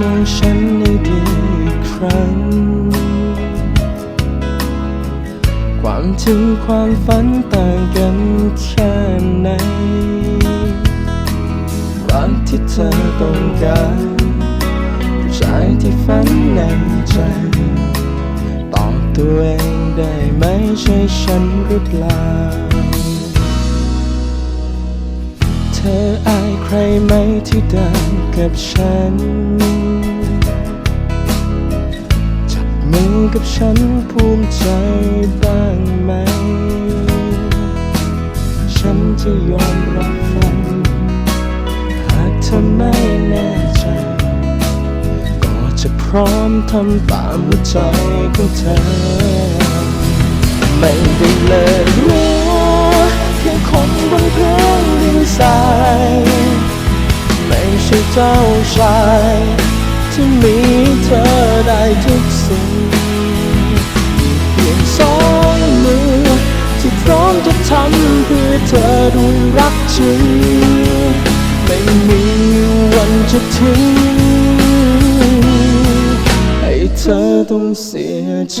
มองฉันให้ดีอีกครั้ง ความจริงความฝันต่างกันแค่ไหนรักที่เธอต้องการผู้ชายที่ฝันในใจตอบตัวเองได้ไหมใช่ฉันหรือเปล่า เธออาย ไหมที่เดินกับฉัน จับมือกับฉันภูมิใจบ้างไหม ฉันจะยอมรับฟัง หากเธอไม่แน่ใจ ก็จะพร้อมทำตามหัวใจของเธอ ไม่ได้เลย เจ้าชายที่มีเธอได้ทุกสิ่งเพียงสองมือที่พร้อมจะทำเพื่อเธอด้วยรักจริงไม่มีวันจะทิ้งให้เธอต้องเสียใจ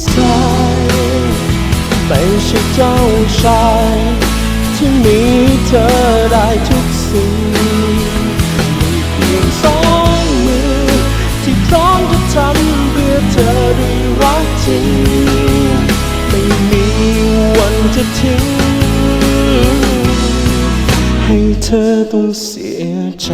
นดินทรายไม่ใช่เจ้าชาย ที่มีเธอได้ทุกสิ่งเพียงสองมือ ที่พร้อมจะทำเพื่อเธอด้วยรักจริง ไม่มีวันจะทิ้ง ให้เธอต้องเสียใจ